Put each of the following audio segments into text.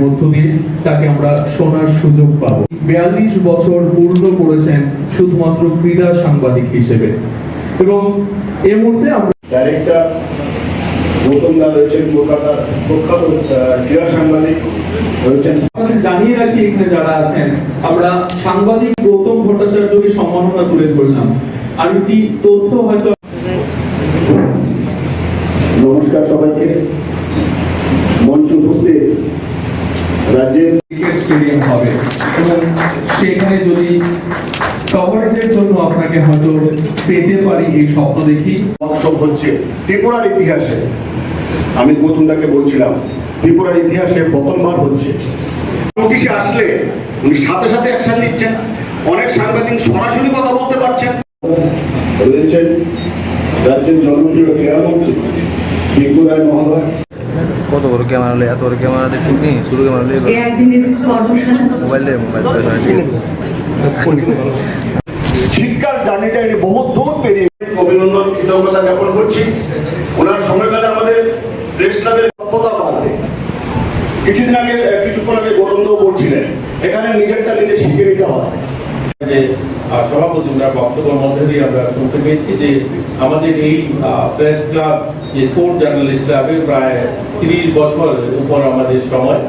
মধ্য দিয়ে তাকে আমরা শোনার সুযোগ পাব। বিয়াল্লিশ বছর পূর্ণ করেছেন শুধুমাত্র ক্রীড়া সাংবাদিক হিসেবে। এবং এই মুহূর্তে আমরা ডাইরেক্টর গৌতম দা রয়েছেন কলকাতার প্রখ্যাত ক্রীড়া সাংবাদিক রয়েছেন। জানিয়ে রাখি এখানে যারা আছেন আমরা সাংবাদিক গৌতম ভট্টাচার্যকে সম্মাননা তুলে ধরলাম। আর একটি তথ্য হয়তো নমস্কার সবাইকে। রাজ্যের ক্রিকেট স্টেডিয়াম হবে। এবং সেখানে যদি কভারেজের জন্য আপনাকে হয়তো পেতে পারি এই স্বপ্ন দেখি। উৎসব হচ্ছে। ত্রিপুরার ইতিহাসে আমি গৌতম দাকে বলছিলাম ত্রিপুরার ইতিহাসে প্রথমবার হচ্ছে। নোটিশে আসলে উনি সাথে সাথে অ্যাকশন নিচ্ছেন অনেক সাংবাদিক সরাসরি কথা বলতে পারছেন। রয়েছেন রাজ্যের জনপ্রিয় ক্রীড়ামন্ত্রী বিজ্ঞ রায় মহোদয়। কত বড় ক্যামেরা হলে, এত বড় ক্যামেরা দিয়ে ঠিক নেই? ছোটো ক্যামেরা হলে। মোবাইল মোবাইল শিক্ষার জার্নিটা ইনি বহু দূর পেরিয়ে অভিনন্দন, কৃতজ্ঞতা জ্ঞাপন করছি। ওনার সময়কালে আমাদের প্রেস ক্লাবের দক্ষতা বাড়বে। কিছুদিন আগে, কিছুক্ষণ আগে গোলন্দও বলছিলেন, এখানে নিজেরটা নিজে শিখে নিতে হয়। যে সভাপতি ওনার বক্তব্যের মধ্যে দিয়ে আমরা শুনতে পেয়েছি যে আমাদের এই প্রেস ক্লাব, যে স্পোর্ট জার্নালিস্ট ক্লাবে প্রায় তিরিশ বছর উপর আমাদের সময়,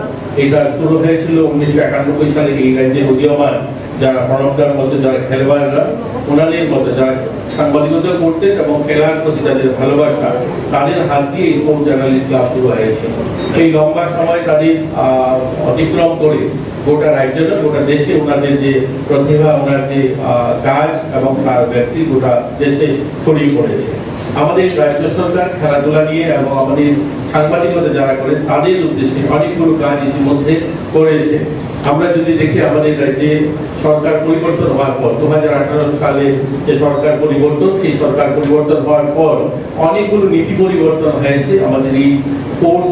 এটা শুরু হয়েছিল উনিশশো একানব্বই সালে এই রাজ্যে উদীয়মান যারা প্রণবদার মধ্যে যারা খেলোয়াড়রা, ওনাদের মধ্যে যারা সাংবাদিকতা করতেন এবং খেলার প্রতি যাদের ভালোবাসা, তাদের হাত দিয়ে স্পোর্ট জার্নালিস্ট ক্লাব শুরু হয়েছে এই লম্বা সময় তাদের অতিক্রম করে গোটা রাজ্য না, গোটা দেশে ওনাদের যে প্রতিভা, ওনার যে কাজ এবং তার ব্যক্তি গোটা দেশে ছড়িয়ে পড়েছে। আমাদের রাজ্য সরকার খেলাধুলা নিয়ে এবং আমাদের সাংবাদিকতা যারা করেন, তাদের উদ্দেশ্যে অনেকগুলো কাজ ইতিমধ্যে করেছে আমরা যদি দেখি আমাদের রাজ্যে সরকার পরিবর্তন হওয়ার পর দু সালে যে সরকার পরিবর্তন, সেই সরকার পরিবর্তন হওয়ার পর অনেকগুলো নীতি পরিবর্তন হয়েছে আমাদের এই কোর্স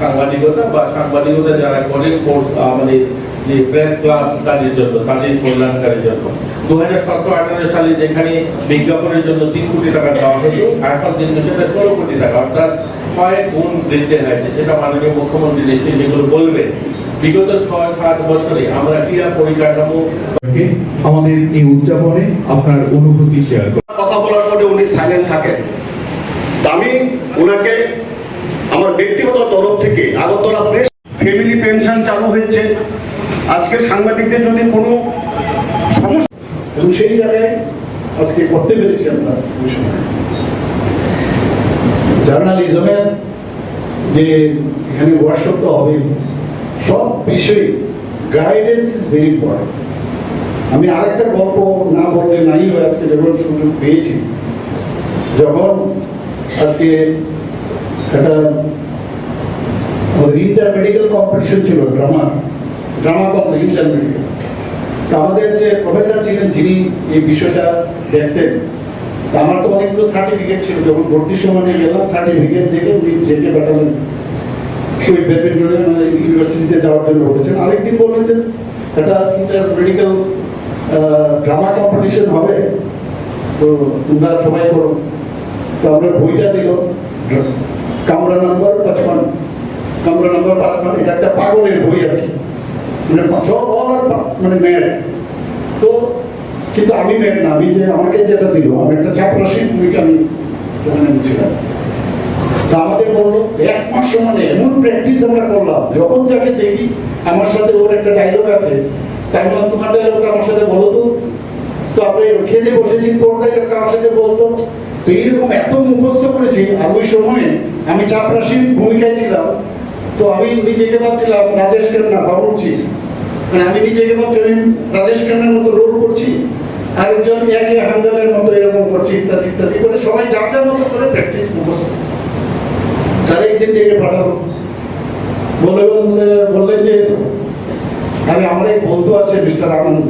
সাংবাদিকতা বা সাংবাদিকতা যারা করেন কোর্স আমাদের যে প্রেস ক্লাব তাদের জন্য, তাদের কল্যাণকারের জন্য। দু হাজার সতেরো আঠারো সালে যেখানে বিজ্ঞাপনের জন্য তিন কোটি টাকা দেওয়া হতো এখন কিন্তু সেটা ষোলো কোটি টাকা, অর্থাৎ কয়েক গুণ বৃদ্ধি হয়েছে। সেটা মাননীয় মুখ্যমন্ত্রী এসে যেগুলো বলবেন। বিগত ছয় সাত বছরে আমরা ক্রীড়া পরিকাঠামো আমাদের এই উদযাপনে আপনার অনুভূতি শেয়ার করুন। কথা বলার পরে উনি সাইলেন্ট থাকেন। আমি ওনাকে আমার ব্যক্তিগত তরফ থেকে আগরতলা প্রেস ফ্যামিলি পেনশন চালু হয়েছে। আজকের সাংবাদিকদের যদি কোনো সমস্যা এবং সেই জায়গায় আজকে করতে পেরেছি আমরা জার্নালিজমের যে এখানে ওয়ার্কশপ তো হবে সব বিষয়ে গাইডেন্স ইজ ভেরি ইম্পর্টেন্ট আমি আরেকটা গল্প না বললে নাই হয়, আজকে যখন সুযোগ পেয়েছি। যখন আজকে একটা ইন্টার মেডিকেল কম্পিটিশন ছিল, drama drama competition inter medical আমাদের যে প্রফেসর ছিলেন, যিনি এই বিষয়টা দেখতেন আমার তো অনেকগুলো সার্টিফিকেট ছিল। যখন ভর্তির সময় গেলাম সার্টিফিকেট দেখে উনি যেতে পাঠালেন। ওই ব্যাডমিন্টনের মানে ইউনিভার্সিটিতে যাওয়ার জন্য বলেছেন আরেকদিন বললেন যে একটা ইন্টার মেডিকেল ড্রামা কম্পিটিশন হবে। তো তোমরা সবাই করো। তো আমরা বইটা দিল। কামরা নাম্বার পাঁচপান কামরা নাম্বার পাঁচপান এটা একটা পাগলের বই আর কি। মানে সব are মানে ম্যাড তো কিন্তু আমি ম্যাড না, আমি যে আমাকে যেটা দিল, আমি একটা চাপরাশি ভূমিকা আমি ওখানে ছিলাম তা আমাদের বলল, এক মাস মানে এমন প্র্যাকটিস আমরা করলাম। যখন যাকে দেখি, আমার সাথে ওর একটা ডায়লগ আছে তাই বললাম তোমার ডায়লগটা আমার সাথে বলো তো। তো আপনি খেতে বসেছি, তোর ডায়লগটা আমার সাথে বলতো তো। এইরকম এত মুখস্থ করেছি, আর ওই সময়ে আমি চাপরাশির ভূমিকায় ছিলাম। তো আমি নিজেকে ভাবছিলাম, রাজেশ খান্না, বাবুর্চি। মানে আমি নিজেকে ভাবছি রাজেশ খান্নার মতো রোল করছি, আরেকজন একে হামদালের মতো এরকম করছি, ইত্যাদি ইত্যাদি। করে সবাই যার যার মতো করে প্র্যাকটিস মুখস্থ। স্যার একদিন ডেকে পাঠাবো বলে, বললে- বললেন যে, আরে আমার এক বন্ধু আছে, মিস্টার আনন্দ।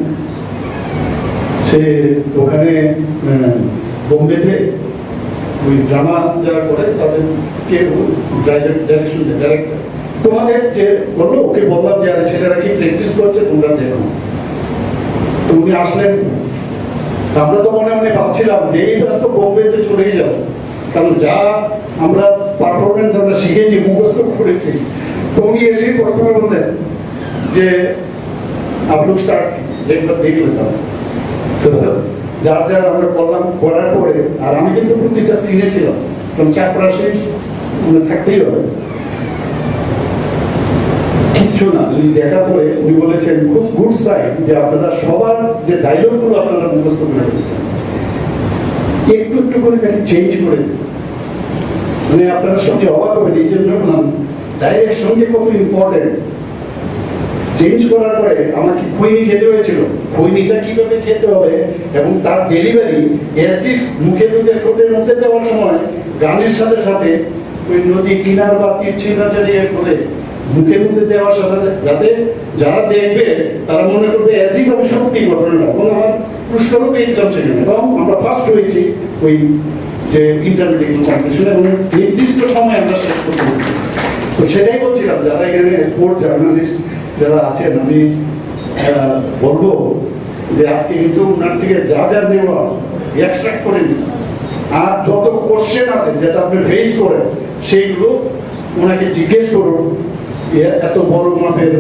সে ওখানে বোম্বেতে ওই ড্রামা যারা করে তাদের কে ডাইরেকশন ডাইরেক্টর তোমাদের যে বলল, ওকে বললাম যে, আরে ছেলেরা কি প্র্যাকটিস করছে, তোমরা দেখো তো উনি আসলেন। আমরা তো মনে মনে ভাবছিলাম যে এইবার তো বোম্বেতে চলেই যাব। কারণ যা আমরা পারফরমেন্স আমরা শিখেছি, মুখস্থ করেছি তো উনি এসে প্রথমে বললেন যে আপলোক স্টার্ট একবার দেখে নিতাম তো যার যার আমরা করলাম, করার পরে, আর আমি কিন্তু প্রত্যেকটা সিনে ছিলাম, কারণ মানে থাকতেই হবে। কিচ্ছু না, উনি দেখার পরে উনি বলেছেন খুব গুড সাইড যে আপনারা সবার যে ডায়লগগুলো আপনারা মুখস্থ করে ফেলেছেন একটু একটু করে খালি চেঞ্জ করে দিন। মানে আপনারা সঙ্গে অবাক হবেন, এই জন্য বললাম ডাইরেকশন যে কত ইম্পর্টেন্ট চেঞ্জ করার পরে আমাকে খৈনি খেতে হয়েছিল? খৈনিটা কীভাবে খেতে হবে এবং তার ডেলিভারি এসিফ মুখে মুখে ঠোঁটের মধ্যে দেওয়ার সময় গানের সাথে সাথে ওই নদী কিনার বা তীর ছিনাচারি বলে মুখের মধ্যে দেওয়ার সাথে যাতে যারা দেখবে তারা মনে করবে অ্যাজিভ আমি সত্যি ঘটনাটা। এবং আমার পুরস্কারও পেয়েছিলাম সেখানে এবং আমরা ফার্স্ট হয়েছি ওই যে ইন্টারমিডিয়েট কম্পিটিশন এবং নির্দিষ্ট সময় আমরা শেষ করতে তো সেটাই বলছিলাম, যারা এখানে স্পোর্ট জার্নালিস্ট যারা আছেন, আমি বলব যে আজকে কিন্তু ওনার থেকে যা যা নেওয়া এক্সট্রাক্ট করে নিন। আর যত কোশ্চেন আছে যেটা আপনি ফেস করেন, সেইগুলো ওনাকে জিজ্ঞেস করুন এত বড় মাপের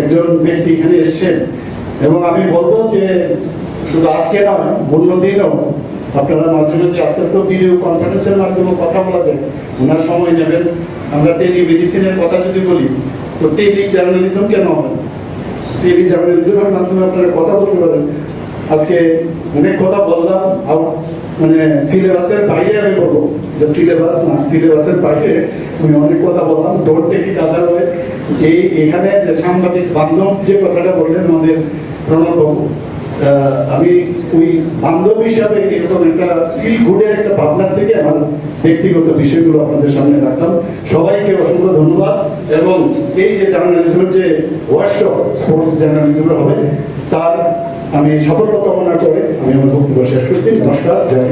একজন ব্যক্তি এখানে এসছেন। এবং আমি বলব যে শুধু আজকে নয় অন্য দিনও আপনারা মাঝে মাঝে আজকাল তো ভিডিও কনফারেন্সের মাধ্যমে কথা বলা যায়। ওনার সময় নেবেন। আমরা টেলিমেডিসিনের কথা যদি বলি তো টেলি জার্নালিজম কেন হবে টেলি জার্নালিজমের মাধ্যমে আপনারা কথা বলতে পারেন। আজকে অনেক কথা বললাম আর মানে সিলেবাসের বাইরে আমি বলব। যে সিলেবাস না সিলেবাসের বাইরে আমি অনেক কথা বললাম। ডোন্ট টেক ইট আদার এই এখানে সাংবাদিক বান্ধব যে কথাটা বললেন আমাদের প্রণববাবু আহ, আমি ওই বান্ধব হিসাবে এরকম একটা ফিল গুডের একটা ভাবনার থেকে আমার ব্যক্তিগত বিষয়গুলো আপনাদের সামনে রাখলাম। সবাইকে অসংখ্য ধন্যবাদ এবং এই যে জার্নালিজমের যে ওয়ার্কশপ স্পোর্টস জার্নালিজমের হবে, তার আমি সাফল্য কামনা করে আমি আমার বক্তব্য শেষ করছি। নমস্কার, জয়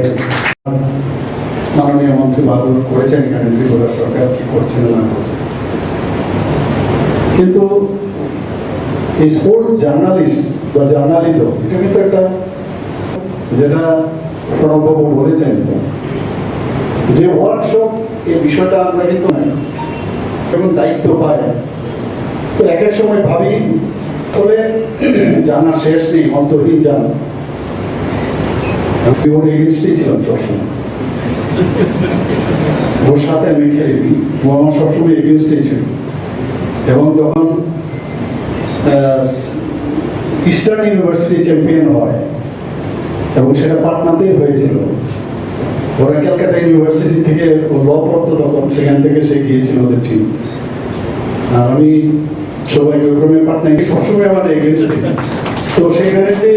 মাননীয় মন্ত্রী বাদল করেছেন, এখানে ত্রিপুরা সরকার কি করছেন না করছেন। কিন্তু এই স্পোর্টস জার্নালিস্ট বা জার্নালিজম এটা কিন্তু একটা যেটা প্রণববাবু বলেছেন, যে ওয়ার্কশপ এই বিষয়টা আমরা কিন্তু যেমন দায়িত্ব পাই তো এক এক সময় ভাবি তবে জানা শেষ নেই, অন্তহীন জান। আমি ওর এগেনস্টেই ছিলাম সবসময়। ওর সাথে আমি খেলে দিই ও আমার সবসময় এগেনস্টেই ছিল। এবং তখন ইস্টার্ন ইউনিভার্সিটি চ্যাম্পিয়ন হয় এবং সেটা পাটনাতেই হয়েছিল। ওরা ক্যালকাটা ইউনিভার্সিটি থেকে ল পড়তো তখন, সেখান থেকে সে গিয়েছিল ওদের টিম আর আমি সৌভাগ্যক্রমে পাটনায় সবসময় আমার এগেনস্টে তো সেখানে যে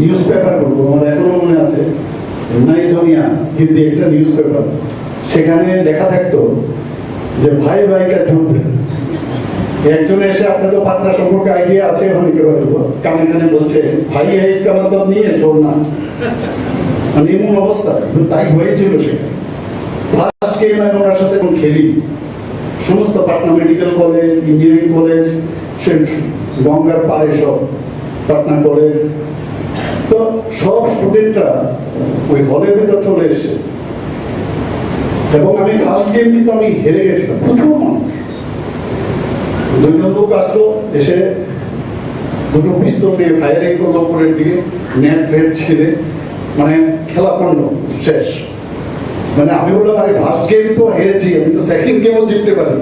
নিউজ পেপার বলব, আমার এখনও মনে আছে নাই দুনিয়া হিন্দি একটা নিউজ পেপার সেখানে দেখা থাকতো যে ভাই ভাইকা যুদ্ধ একজন এসে আপনাদের পাটনা সম্পর্কে আইডিয়া আছে অনেকের কানে কানে বলছে, ভাই হাই মতলব নিয়ে চোর না। মানে অবস্থা তাই হয়েছিল সে। ফার্স্ট গেম আমি ওনার সাথে এখন খেলি। সমস্ত Patna medical college engineering college সে গঙ্গার পারে সব, পাটনা কলেজ তো সব স্টুডেন্টরা ওই হলের ভেতর চলে এসছে। এবং আমি ফার্স্ট গেম কিন্তু আমি হেরে গেছিলাম। প্রচুর মানুষ। দুজন লোক আসলো, এসে দুটো পিস্তল নিয়ে ফায়ারিং করল উপরের দিকে নেট ফেট ছেড়ে মানে খেলা পণ্য শেষ। মানে আমি বললাম, আরে ফার্স্ট গেম তো হেরেছি, আমি তো সেকেন্ড গেমও জিততে পারি।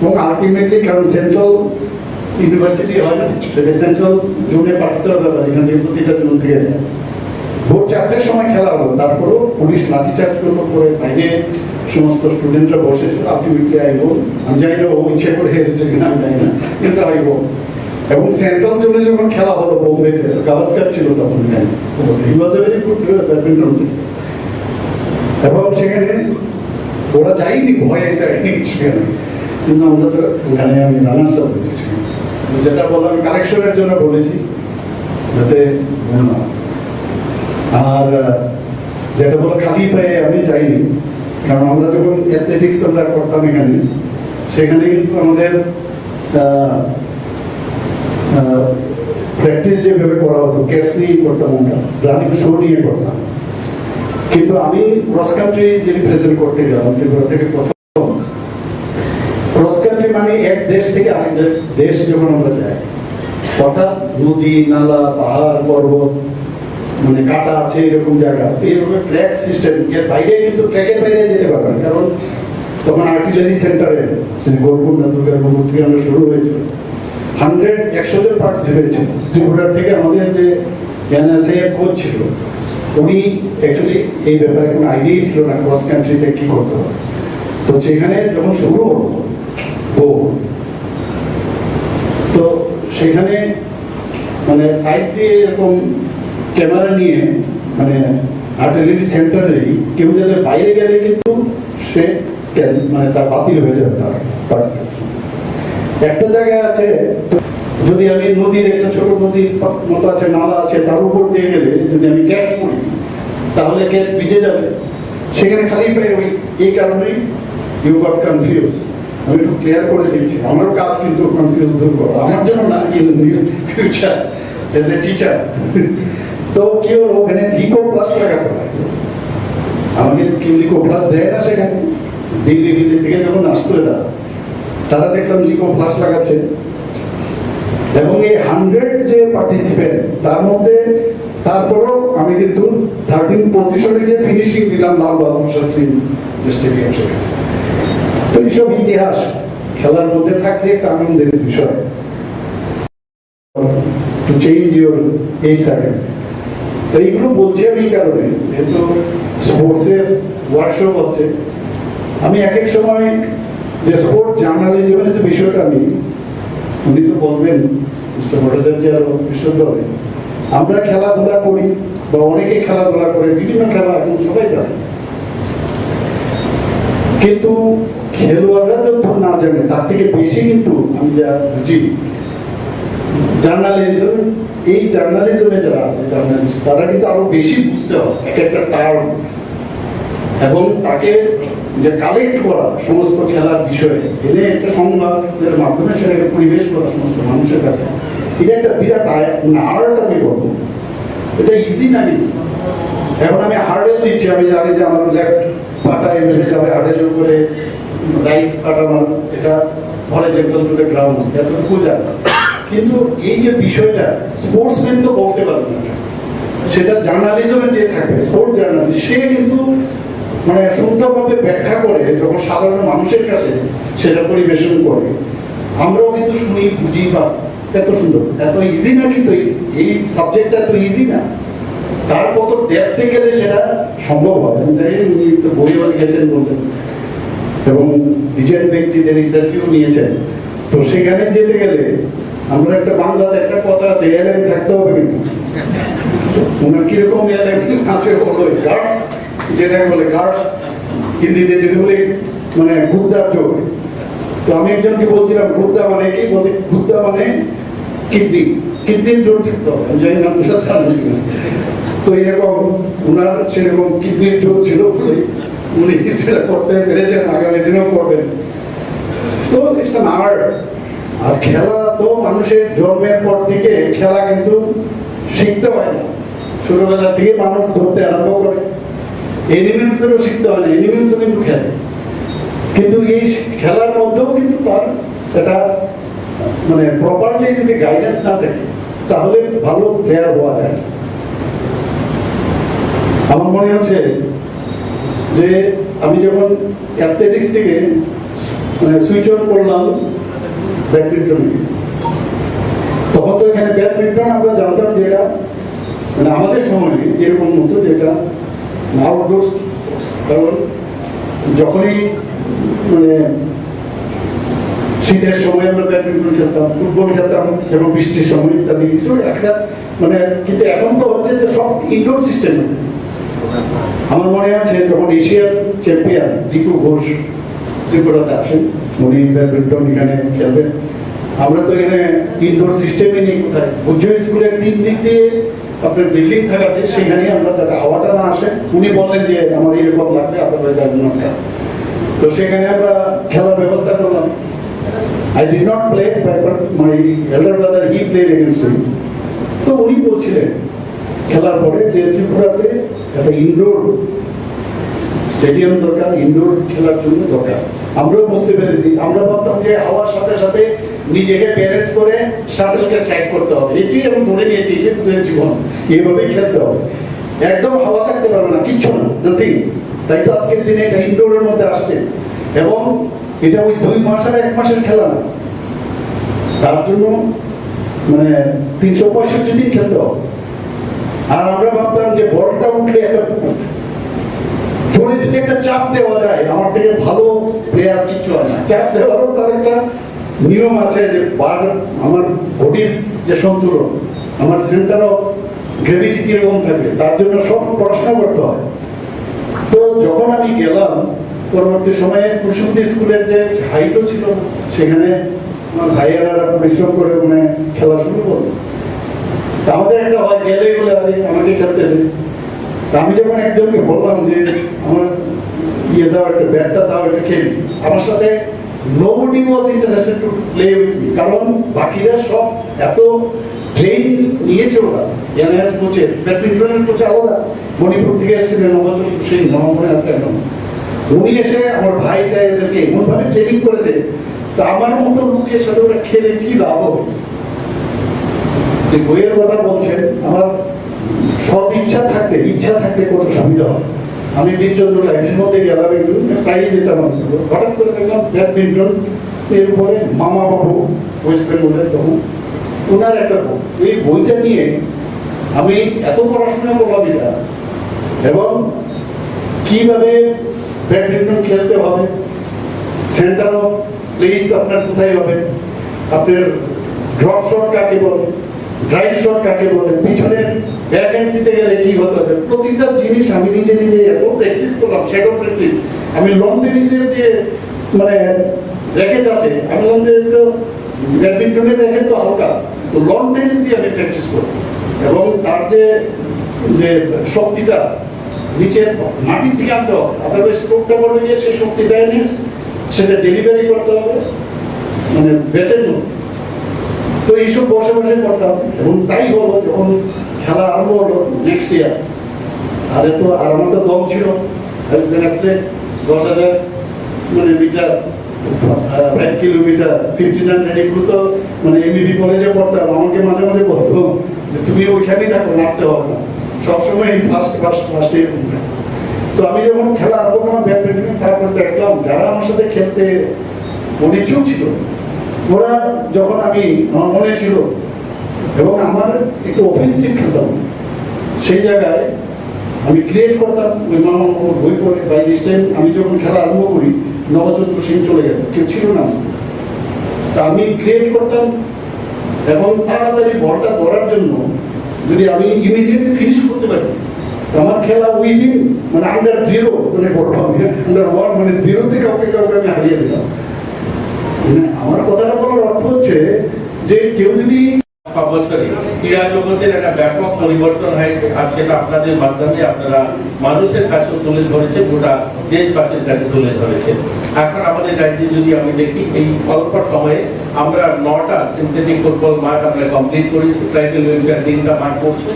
এবং আলটিমেটলি কারণ সেন্ট্রাল ইউনিভার্সিটি হয় না, সেটা সেন্ট্রাল জোনে পাঠাতে হবে এখান থেকে প্রতিটা জোন থেকে ভোর চারটের সময় খেলা হলো, তারপরেও পুলিশ লাঠিচার্জ করল, পরে বাইরে সমস্ত স্টুডেন্টরা বসেছিল আলটিমেটলি আই গোল আমি জানি না ও ইচ্ছে করে হেরেছে কিনা আমি জানি না, কিন্তু আই গোল এবং সেন্ট্রাল জোনে যখন খেলা হলো বোম্বেতে গাভাস্কার ছিল তখন he was a very good badminton এবং সেখানে ওরা যায়নি, ভয়ে যায়নি, সেখানে। কিন্তু আমরা তো ওখানে আমি রানার্স আপ যেটা বললাম কারেকশনের জন্য বলেছি, যাতে আর যেটা বলো খালি পায়ে আমি যাইনি। কারণ আমরা যখন অ্যাথলেটিক্স আমরা করতাম এখানে, সেখানে কিন্তু আমাদের প্র্যাকটিস যেভাবে করা হতো ক্যাটস নিয়ে করতাম আমরা রানিং শো নিয়ে করতাম। কিন্তু আমি ক্রস কান্ট্রি যে রিপ্রেজেন্ট করতে গেলাম ত্রিপুরা থেকে প্রথম ক্রস কান্ট্রি মানে এক দেশ থেকে আরেক দেশ যখন আমরা যাই, অর্থাৎ নদী, নালা, পাহাড়, পর্বত মানে কাটা আছে, এরকম জায়গা। এইরকম ফ্ল্যাগ সিস্টেম এর বাইরে কিন্তু ট্র্যাকের বাইরে যেতে পারবেন কারণ তখন আর্টিলারি সেন্টারে গোলকুন্ডা দুর্গাপুর থেকে আমরা শুরু হয়েছে। হান্ড্রেড একশো জন পার্টিসিপেট ছিল ত্রিপুরার থেকে আমাদের যে এনএসএ কোচ ছিল, উনি অ্যাকচুয়ালি এই ব্যাপারে কোনো আইডিয়াই ছিল না ক্রস কান্ট্রিতে কী করতে হবে। তো সেখানে যখন শুরু হলো তো সেখানে মানে সাইড দিয়ে এরকম ক্যামেরা নিয়ে মানে আর্টিলারি সেন্টারেই কেউ যাতে বাইরে গেলে কিন্তু সে মানে তার বাতিল হয়ে যাবে তার একটা জায়গায় আছে যদি আমি নদীর একটা ছোট নদীর মতো আছে, নালা আছে, তার উপর দিয়ে গেলে যদি আমি গ্যাস করি, তাহলে গ্যাস ভিজে যাবে। সেখানে খালি পাই ওই, এই কারণেই ইউ গট কনফিউজ আমি একটু ক্লিয়ার করে দিচ্ছি, আমারও কাজ কিন্তু কনফিউজ দূর করা আমার জন্য না in future as a teacher তো কি হলো? ওখানে লিকো প্লাস লাগাতে আমাকে কেউ লিকো প্লাস দেয় না সেখানে। দিল্লি দিল্লি থেকে যখন এরা তারা দেখলাম লিকো প্লাস লাগাচ্ছে। এবং এই হান্ড্রেড যে পার্টিসিপেন্ট তার মধ্যে তারপরও আমি কিন্তু থার্টিন পজিশনে গিয়ে ফিনিশিং দিলাম লাল বাহাদুর শাস্ত্রী যে স্টেডিয়াম সেখানে তো এইসব ইতিহাস খেলার মধ্যে থাকলে একটা আনন্দের বিষয়। টু চেঞ্জ ইউর এই সাইড তো এইগুলো বলছি আমি এই কারণে, যেহেতু স্পোর্টসের ওয়ার্কশপ হচ্ছে। আমি এক এক সময় যে স্পোর্ট জার্নালিজমের যে বিষয়টা আমি, উনি তো বলবেন মিস্টার ভট্টাচার্য আরও বিশদভাবে আমরা খেলাধুলা করি বা অনেকে খেলাধুলা করে, বিভিন্ন খেলা এখন সবাই জানে। কিন্তু খেলোয়াড়রা যত না জানে, তার থেকে বেশি কিন্তু আমি যা বুঝি জার্নালিজম এই জার্নালিজমে যারা আছে জার্নালিস্ট তারা কিন্তু আরও বেশি বুঝতে হবে এক একটা টার্ম এবং তাকে যে কালেক্ট করা সমস্ত খেলার বিষয়ে এনে একটা সংবাদের মাধ্যমে সেটাকে পরিবেশ করা সমস্ত মানুষের কাছে, এটা একটা বিরাট মানে আর্ট আমি বলব। এটা ইজি না কিন্তু এখন আমি হার্ডেল দিচ্ছি, আমি জানি যে আমার লেফট পাটা এভাবে যাবে, হার্ডেলের উপরে রাইট পাটা আমার, এটা হরিজেন্টাল টু দ্য গ্রাউন্ড এতটুকু জানি। কিন্তু এই যে বিষয়টা স্পোর্টসম্যান তো বলতে পারবে না। সেটা জার্নালিজমে যে থাকবে স্পোর্টস জার্নালিস্ট সে কিন্তু মানে সুন্দরভাবে ব্যাখ্যা করে যখন সাধারণ মানুষের কাছে সেটা পরিবেশন করে। আমরাও কিন্তু শুনি, বুঝি বা এত সুন্দর, এত ইজি না কিন্তু এই- সাবজেক্টটা এত ইজি না। তার কত ডেপতে গেলে সেটা সম্ভব হবে আমি জানি উনি তো বই বাড়ি গেছেন বললেন এবং নিজের ব্যক্তিদের ইন্টারভিউ নিয়েছেন। তো সেখানে যেতে গেলে আমরা একটা বাংলাতে একটা কথা আছে এলএম থাকতে হবে কিন্তু। ওনার কীরকম এলএম আছে হলো গার্ডস যেটাকে বলে গার্ডস হিন্দিতে যদি বলি মানে গুদ্দার যোগ তো আমি একজনকে বলছিলাম গুদ্দা মানে কি? বলছি গুদ্দা মানে কিডনি, কিডনির জোর থাকতে হবে। আমি জানি না আপনারা জানেন কিনা। তো এরকম ওনার সেরকম কিডনির জোর ছিল বলে উনি করতে পেরেছেন, আগামী দিনেও করবেন। তো ইটস অ্যান আর্ট আর খেলা তো মানুষের জন্মের পর থেকে খেলা কিন্তু শিখতে হয় না। ছোটবেলা থেকে মানুষ ধরতে আরম্ভ করে। এনিমেন্টসদেরও শিখতে হয় না এনিমেন্টসও কিন্তু খেলে। কিন্তু এই খেলার মধ্যেও কিন্তু তার একটা মানে প্রপারলি যদি গাইডেন্স না থাকে, তাহলে ভালো প্লেয়ার হওয়া যায়। আমার মনে আছে যে আমি যখন অ্যাথলেটিক্স থেকে মানে সুইচ অন করলাম ব্যাডমিন্টন। তখন তো এখানে ব্যাডমিন্টন আমরা জানতাম যে এটা মানে আমাদের সময় মতো যেটা আউটডোর কারণ যখনই মানে শীতের সময় আমরা ব্যাডমিন্টন খেলতাম, ফুটবল খেলতাম যখন বৃষ্টির সময় ইত্যাদি। কিছু একটা মানে কিন্তু এখন তো হচ্ছে যে সব ইনডোর সিস্টেম আমার মনে আছে যখন এশিয়ান চ্যাম্পিয়ন দীপু ঘোষ ত্রিপুরাতে আসেন উনি ব্যাডমিন্টন এখানে খেলবেন। আমরা তো এখানে ইনডোর সিস্টেমে নেই। কোথায় উজ্জ্বল স্কুলের তিন দিক দিয়ে আপনার বিল্ডিং থাকাতে সেখানে আমরা যাতে হাওয়াটা না আসে উনি বললেন যে আমার এরকম লাগবে আপনারা যাবেন না তো সেখানে আমরা খেলার ব্যবস্থা করলাম। I did not play but my elder brother he played against him তো উনি বলছিলেন খেলার পরে যে ত্রিপুরাতে একটা ইনডোর স্টেডিয়াম দরকার ইনডোর খেলার জন্য দরকার। আমরাও বুঝতে পেরেছি। আমরা ভাবতাম যে হাওয়ার সাথে সাথে নিজেকে ব্যালেন্স করে শাটলকে স্ট্রাইক করতে হবে। এটি আমি ধরে নিয়েছি যে তোদের জীবন। এইভাবেই খেলতে হবে। একদম হাওয়া থাকতে পারবে না, কিচ্ছু না নাথিং তাই তো আজকের দিনে এটা ইনডোরের মধ্যে আসছে। এবং এটা ওই দুই মাস আর এক মাসের খেলা না। তার জন্য মানে তিনশো পঁয়ষট্টি দিন খেলতে হবে। আর আমরা ভাবতাম যে বলটা উঠলে একটা জোরে যদি একটা চাপ দেওয়া যায়, আমার থেকে ভালো প্লেয়ার কিছু হয় না। চাপ দেওয়ারও তার একটা নিয়ম আছে যে বার আমার বডির যে সন্তুলন, আমার সেন্টার অফ গ্রেভিটি কীরকম থাকবে তার জন্য সব পড়াশোনা করতে হয়। তো যখন আমি গেলাম, পরবর্তী সময়ে কুসুমতি স্কুলের যে হাইটও ছিল, সেখানে আমার ভাইয়েরা পরিশ্রম করে মানে খেলা শুরু করল। আমাদের একটা হয়, গেলেই বলে আমাকে খেলতে আমি যখন একজনকে বললাম যে, আমার ইয়ে দাও, একটা ব্যাটটা দাও একটা খেলি আমার সাথে nobody was interested to play কারণ বাকিরা সব এত ট্রেন নিয়েছে ওরা। এনএস কোচে ব্যাডমিন্টনের কোচে আলাদা, মণিপুর থেকে এসেছিলেন নবচন্দ্র সিং নাম মনে আছে এখন। উনি এসে আমার ভাইটা এদেরকে এমনভাবে ট্রেনিং করেছে, তা আমার মতো লোকের সাথে ওরা খেলে কি লাভ হবে? যে বইয়ের কথা বলছেন, আমার সব ইচ্ছা থাকতে ইচ্ছা থাকতে কত সুবিধা আমি বিচন্দ্র লাইনের মধ্যে গেলাম একটু, প্রায় যেতাম হঠাৎ করে দেখলাম ব্যাডমিন্টন, এরপরে মামা বাবু ওয়েস্ট বেঙ্গলের তখন, ওনার একটা বই। এই বইটা নিয়ে আমি এত পড়াশোনা করলাম এটা, এবং কীভাবে ব্যাডমিন্টন খেলতে হবে সেন্টার অফ প্লেস আপনার কোথায় হবে, আপনার ড্রপ শট কাকে বলে ড্রাইভ শট কাকে বলে? পিছনে ব্যাক দিতে গেলে কি হতে হবে? প্রতিটা জিনিস আমি নিজে নিজে এত প্র্যাকটিস করলাম শ্যাডো প্র্যাকটিস আমি লং টেনিসের যে মানে র্যাকেট আছে, আমি লং তো ব্যাডমিন্টনের র্যাকেট তো হালকা। তো লং টেনিস দিয়ে আমি প্র্যাকটিস করি এবং তার যে যে শক্তিটা, নিচের মাটির থেকে আনতে হবে। অথবা স্ট্রোকটা করবে গিয়ে সেই শক্তিটা এনে সেটা ডেলিভারি করতে হবে। মানে ব্যাটের মধ্যে এইসব বসে বসে করতাম। এবং তাই হলো যখন খেলা আরম্ভ হলো নেক্সট ইয়ার আর এত, আর আমার তো দম ছিল। দশ হাজার মানে metre five kilometre fifteen hundred এগুলো তো মানে এমবিবি কলেজে পড়তাম। আমাকে মাঝে মাঝে বলতো যে, তুমি ওইখানেই থাকো, নামতে হবে না। সবসময় ফার্স্ট ফার্স্ট ফার্স্ট এরকম তো আমি যখন খেলা আরম্ভ করলাম, ব্যাডমিন্টন, তারপর দেখলাম যারা আমার সাথে খেলতে অনিচ্ছুক ছিল ওরা যখন আমি আমার মনে ছিল এবং আমার একটু অফেন্সিভ খেলতাম, সেই জায়গায় আমি ক্রিয়েট করতাম ওই মামা বই পড়ে বাই দিস টাইম আমি যখন খেলা আরম্ভ করি নবচন্দ্র সিং চলে গেল কেউ ছিল না। তা আমি ক্রিয়েট করতাম এবং তাড়াতাড়ি বলটা ধরার জন্য যদি আমি ইমিডিয়েটলি ফিনিশ করতে পারি আমার খেলা উইদিন মানে আন্ডার জিরো মানে বলব আমি আন্ডার ওয়ান মানে জিরোতে কাউকে কাউকে আমি হারিয়ে দিলাম। মানে আমার কথাটা বলার অর্থ হচ্ছে যে কেউ যদি সব বছরে ক্রীড়া জগতের একটা ব্যাপক পরিবর্তন হয়েছে, আর সেটা আপনাদের মাধ্যমে আপনারা মানুষের কাছে তুলে ধরেছে, গোটা দেশবাসীর কাছে তুলে ধরেছে। এখন আমাদের রাজ্যে যদি আমি দেখি, এই অল্প সময়ে আমরা নটা সিনথেটিক ফুটবল মাঠ আমরা কমপ্লিট করেছি ট্রাইবেল ওয়েলফেয়ার তিনটা মাঠ করছে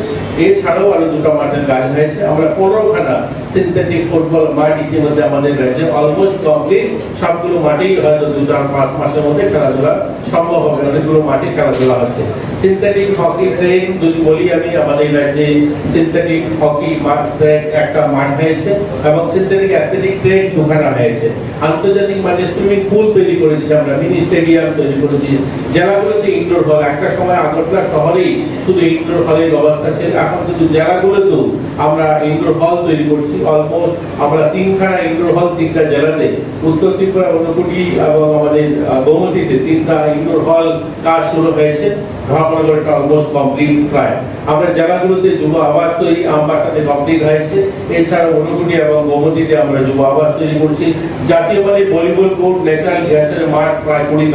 এছাড়াও আরও দুটো মাঠের কাজ হয়েছে। আমরা পনেরোখানা সিনথেটিক ফুটবল মাঠ ইতিমধ্যে আমাদের রাজ্যে অলমোস্ট কমপ্লিট সবগুলো মাঠেই হয়তো দু চার পাঁচ মাসের মধ্যে খেলাধুলা সম্ভব হবে অনেকগুলো মাঠে খেলাধুলা হচ্ছে। সিনথেটিক হকি ট্রেন যদি বলি আমি, আমাদের রাজ্যে সিনথেটিক হকি মাঠ ট্র্যাক একটা মাঠ হয়েছে এবং সিনথেটিক অ্যাথলেটিক ট্রেক দুখানা হয়েছে। আন্তর্জাতিক মানে সুইমিং পুল তৈরি করেছি আমরা মিনি স্টেডিয়াম তৈরি করেছি। জেলাগুলোতে ইনডোর হল একটা সময় আগরতলা শহরেই শুধু ইনডোর হলের অবস্থা ছিল, এখন কিন্তু জেলাগুলোতেও আমরা ইনডোর হল তৈরি করছি। অলমোস্ট আমরা তিনখানা ইনডোর হল তিনটা জেলাতে, উত্তর ত্রিপুরা, ঊনকোটি এবং আমাদের গোমতীতে তিনটা ইনডোর হল কাজ শুরু হয়েছে। অলমোস্ট কমপ্লিট প্রায়। আমরা জেলাগুলোতে যুব আবাস তৈরি আমবাসাতে কমপ্লিট হয়েছে। এছাড়া অনুগুটি এবং গোমতিতে আমরা যুব আবাস তৈরি করছি। জাতীয় মানে ভলিবল কোর্ট, ন্যাচারাল গ্যাসের মাঠ প্রায় কুড়ি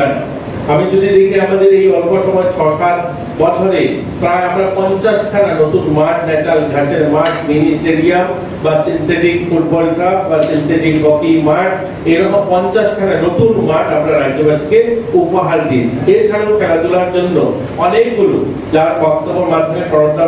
আমি যদি দেখি আমাদের এই অল্প সময় ছ সাত বছরে প্রায় আমরা পঞ্চাশ খানা নতুন মাঠ ন্যাচারাল ঘাসের মাঠ মিনি স্টেডিয়াম বা সিনথেটিক ফুটবল বা সিনথেটিক হকি মাঠ, এরকম পঞ্চাশ খানা নতুন মাঠ আমরা রাজ্যবাসীকে উপহার দিয়েছি। এছাড়াও খেলাধুলার জন্য অনেকগুলো, যার বক্তব্যের মাধ্যমে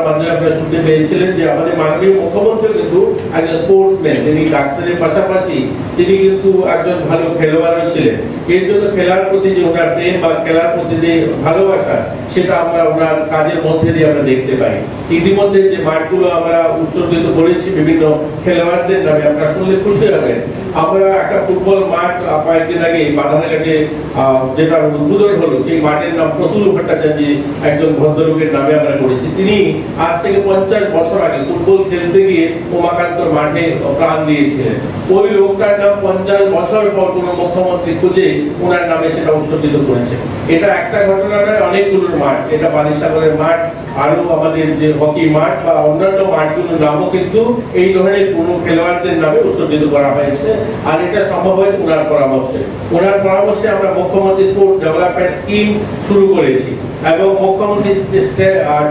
মাধ্যমে শুনতে পেয়েছিলেন যে আমাদের মাননীয় মুখ্যমন্ত্রী কিন্তু একজন স্পোর্টসম্যান তিনি ডাক্তারের পাশাপাশি তিনি কিন্তু একজন ভালো খেলোয়াড়ও ছিলেন। এর জন্য খেলার প্রতি যে ওনার প্রেম বা খেলার প্রতি যে ভালোবাসা, সেটা আমরা ওনার কাজের মধ্যে দিয়ে আমরা দেখতে পাই। ইতিমধ্যে যে মাঠগুলো আমরা উৎসর্গিত করেছি বিভিন্ন খেলোয়াড়দের নামে আপনারা শুনলে খুশি হবেন। আমরা একটা ফুটবল মাঠ কয়েকদিন আগে বাধারঘাটে আহ, যেটা উদ্বোধন হলো সেই মাঠের নাম প্রতুল ভট্টাচার্য একজন ভদ্রলোকের নামে আমরা করেছি। তিনি আজ থেকে পঞ্চাশ বছর আগে ফুটবল খেলতে গিয়ে উমাকান্ত মাঠে প্রাণ দিয়েছিলেন। ওই লোকটার নাম পঞ্চাশ বছর পর কোনো মুখ্যমন্ত্রী খুঁজে ওনার নামে সেটা উৎসর্গিত করেছে। এটা একটা ঘটনা নয় অনেকগুলোর মাঠ। এটা বালিসাগরের মাঠ আরও আমাদের যে হকি মাঠ বা অন্যান্য মাঠগুলোর নামও কিন্তু এই ধরনের কোনো খেলোয়াড়দের নামে উৎসর্গিত করা হয়েছে। আর এটা সম্ভব হয়েছে ওনার পরামর্শে। ওনার পরামর্শে আমরা মুখ্যমন্ত্রী স্পোর্টস ডেভেলপমেন্ট স্কিম শুরু করেছি এবং মুখ্যমন্ত্রী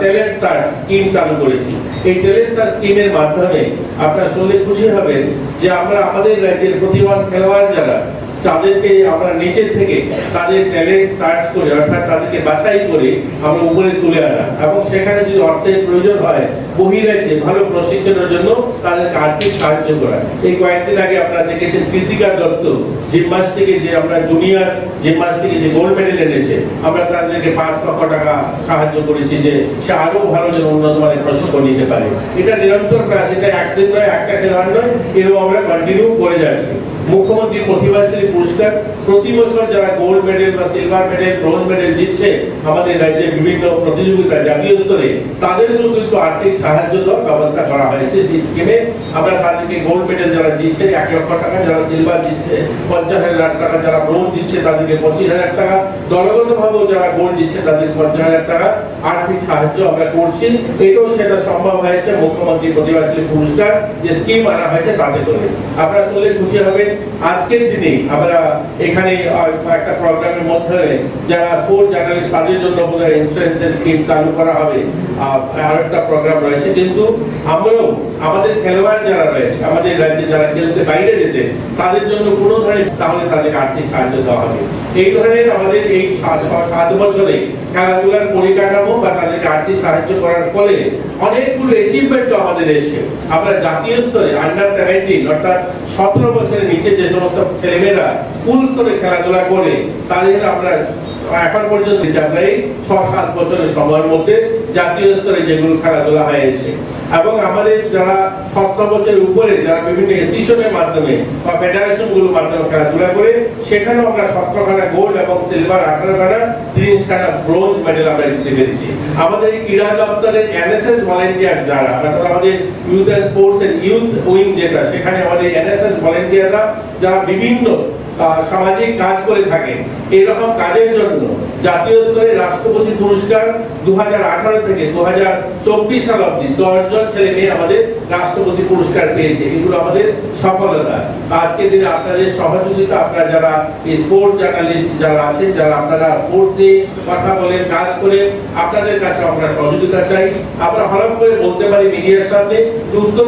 ট্যালেন্ট সার্চ স্কিম চালু করেছি। এই ট্যালেন্ট সার্চ স্কিমের মাধ্যমে আপনারা শুনলে খুশি হবেন যে আমরা আমাদের রাজ্যের প্রতিভান খেলোয়াড় যারা তাদেরকে আমরা নিচের থেকে তাদের ট্যালেন্ট সার্চ করে, অর্থাৎ তাদেরকে বাছাই করে আমরা উপরে তুলে আনা। এবং সেখানে যদি অর্থের প্রয়োজন হয় বহিরাজ্যে ভালো প্রশিক্ষণের জন্য তাদেরকে আর্থিক সাহায্য করা। এই কয়েকদিন আগে আপনারা দেখেছেন কৃতিকা দত্ত, জিমনাস্টিকে যে আমরা জুনিয়র জিমনাস্টিকে যে গোল্ড মেডেল এনেছে, আমরা তাদেরকে পাঁচ লক্ষ টাকা সাহায্য করেছি যে সে আরও ভালো যেন উন্নত মানের প্রশিক্ষণ নিতে পারে। এটা নিরন্তর প্রয়াস এটা একদিন নয়, একটা খেলোয়াড় নয়, এরকম আমরা কন্টিনিউ করে যাচ্ছি। মুখ্যমন্ত্রী প্রতিভাশ্রী পুরস্কার। প্রতি বছর যারা গোল্ড মেডেল বা সিলভার মেডেল ব্রোঞ্জ মেডেল দিচ্ছে আমাদের রাজ্যের বিভিন্ন প্রতিযোগিতা জাতীয় স্তরে, তাদেরকেও কিন্তু আর্থিক সাহায্য দেওয়ার ব্যবস্থা করা হয়েছে এই স্কিমে আমরা তাদেরকে গোল্ড মেডেল যারা দিচ্ছে এক লক্ষ টাকা, যারা সিলভার দিচ্ছে পঞ্চাশ হাজার টাকা, যারা ব্রোঞ্জ দিচ্ছে তাদেরকে পঁচিশ হাজার টাকা। দলগত ভাবেও যারা গোল্ড দিচ্ছে তাদেরকে পঞ্চাশ হাজার টাকা আর্থিক সাহায্য আমরা করছি। এটাও সেটা সম্ভব হয়েছে মুখ্যমন্ত্রী প্রতিভাশ্রী পুরস্কার যে স্কিম আনা হয়েছে তাদের করে আপনারা শুনলে খুশি হবেন। আজকের দিনে আমরা এখানে একটা প্রোগ্রামের মধ্যে যারা স্পোর্ট জার্নালিস্ট, তাদের জন্য বোধহয় ইন্স্যুরেন্সের স্কিম চালু করা হবে। আর একটা প্রোগ্রাম রয়েছে, কিন্তু আমরাও, আমাদের খেলোয়াড় যারা রয়েছে, আমাদের রাজ্যে যারা খেলতে বাইরে যেতে, তাদের জন্য কোনো ধরনের, তাহলে তাদের আর্থিক সাহায্য দেওয়া হবে। এই ধরনের আমাদের এই সাত বছরে খেলাধুলার পরিকাঠামো বা তাদেরকে আর্থিক সাহায্য করার ফলে অনেকগুলো অ্যাচিভমেন্ট আমাদের এসছে। আমরা জাতীয় স্তরে আন্ডার সেভেন্টিন অর্থাৎ সতেরো বছরের নিচে যে সমস্ত ছেলেমেয়েরা স্কুল স্তরে খেলাধুলা করে, তাদের আমরা এখন পর্যন্ত আমরা এই ছ সাত বছরের সময়ের মধ্যে জাতীয় স্তরে যেগুলো খেলাধুলা হয়েছে। এবং আমাদের যারা সতেরো বছরের উপরে যারা বিভিন্ন এসিশনের মাধ্যমে বা ফেডারেশনগুলোর মাধ্যমে খেলাধুলা করে, সেখানেও আমরা সতেরো খানা গোল্ড এবং সিলভার আঠারো খানা তিরিশ খানা ব্রোঞ্জ মেডেল আমরা জিতে পেরেছি আমাদের এই ক্রীড়া দপ্তরের এনএসএস ভলেন্টিয়ার যারা, অর্থাৎ আমাদের youth sports and youth wing যেটা, সেখানে আমাদের এনএসএস ভলেন্টিয়াররা যারা বিভিন্ন সামাজিক কাজ করে থাকেন এরকম কাজের জন্য জাতীয় স্তরে রাষ্ট্রপতি পুরস্কার দু থেকে দু সাল অবধি দশজন ছেলে মেয়ে আমাদের রাষ্ট্রপতি পুরস্কার পেয়েছে। এগুলো আমাদের সফলতা। আজকের দিনে আপনাদের সহযোগিতা, আপনারা যারা স্পোর্টস জার্নালিস্ট যারা আছেন, যারা আপনারা স্পোর্টস নিয়ে কথা বলেন, কাজ করে আপনাদের কাছে আমরা সহযোগিতা চাই। আমরা হঠাৎ করে বলতে পারি মিডিয়ার সামনে উত্তর